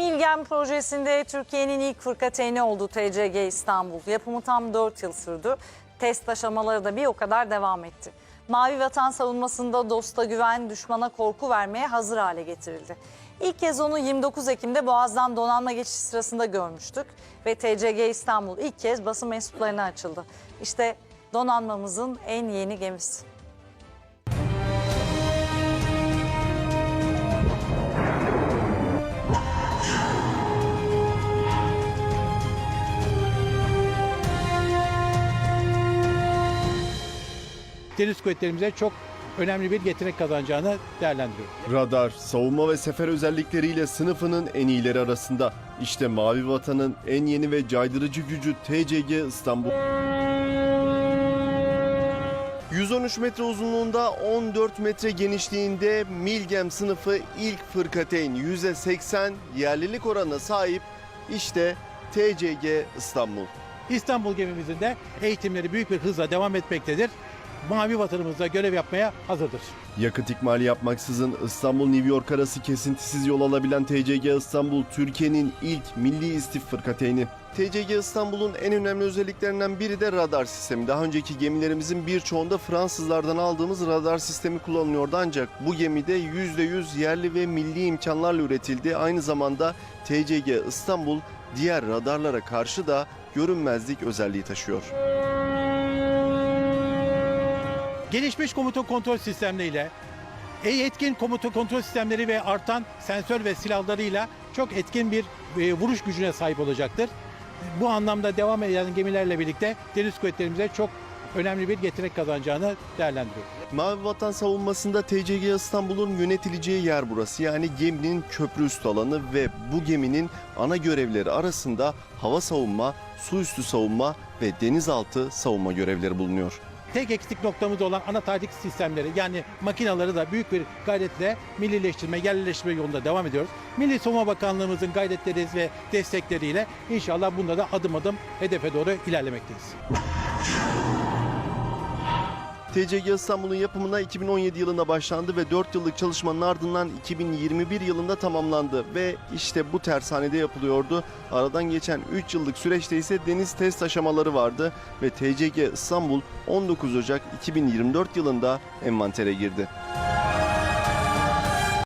Milgem projesinde Türkiye'nin ilk fırkateyni olduğu TCG İstanbul. Yapımı tam 4 yıl sürdü. Test aşamaları da bir o kadar devam etti. Mavi vatan savunmasında dosta güven, düşmana korku vermeye hazır hale getirildi. İlk kez onu 29 Ekim'de Boğaz'dan donanma geçişi sırasında görmüştük. Ve TCG İstanbul ilk kez basın mensuplarına açıldı. İşte donanmamızın en yeni gemisi. Deniz kuvvetlerimize çok önemli bir yetenek kazanacağını değerlendiriyorum. Radar, savunma ve sefer özellikleriyle sınıfının en iyileri arasında. İşte Mavi Vatan'ın en yeni ve caydırıcı gücü TCG İstanbul. 113 metre uzunluğunda 14 metre genişliğinde Milgem sınıfı ilk fırkateyn %80 yerlilik oranına sahip işte TCG İstanbul. İstanbul gemimizin de eğitimleri büyük bir hızla devam etmektedir. Mavi vatanımızda görev yapmaya hazırdır. Yakıt ikmali yapmaksızın İstanbul-New York arası kesintisiz yol alabilen TCG İstanbul, Türkiye'nin ilk milli istif fırkateyni. TCG İstanbul'un en önemli özelliklerinden biri de radar sistemi. Daha önceki gemilerimizin birçoğunda Fransızlardan aldığımız radar sistemi kullanılıyordu ancak bu gemide %100 yerli ve milli imkanlarla üretildi. Aynı zamanda TCG İstanbul diğer radarlara karşı da görünmezlik özelliği taşıyor. Gelişmiş komuta kontrol sistemleriyle, e, etkin komuta kontrol sistemleri ve artan sensör ve silahlarıyla çok etkin bir e, vuruş gücüne sahip olacaktır. Bu anlamda devam eden gemilerle birlikte deniz kuvvetlerimize çok önemli bir yetenek kazanacağını değerlendiriyorum. Mavi Vatan savunmasında TCG İstanbul'un yönetileceği yer burası. Yani geminin köprü üstü alanı ve bu geminin ana görevleri arasında hava savunma, su üstü savunma ve denizaltı savunma görevleri bulunuyor. Tek eksik noktamız olan ana taktik sistemleri yani makinaları da büyük bir gayretle millileştirme, yerleştirme yolunda devam ediyoruz. Milli Savunma Bakanlığımızın gayretleri ve destekleriyle inşallah bunda da adım adım hedefe doğru ilerlemekteyiz. TCG İstanbul'un yapımına 2017 yılında başlandı ve 4 yıllık çalışmanın ardından 2021 yılında tamamlandı ve işte bu tersanede yapılıyordu. Aradan geçen 3 yıllık süreçte ise deniz test aşamaları vardı ve TCG İstanbul 19 Ocak 2024 yılında envantere girdi.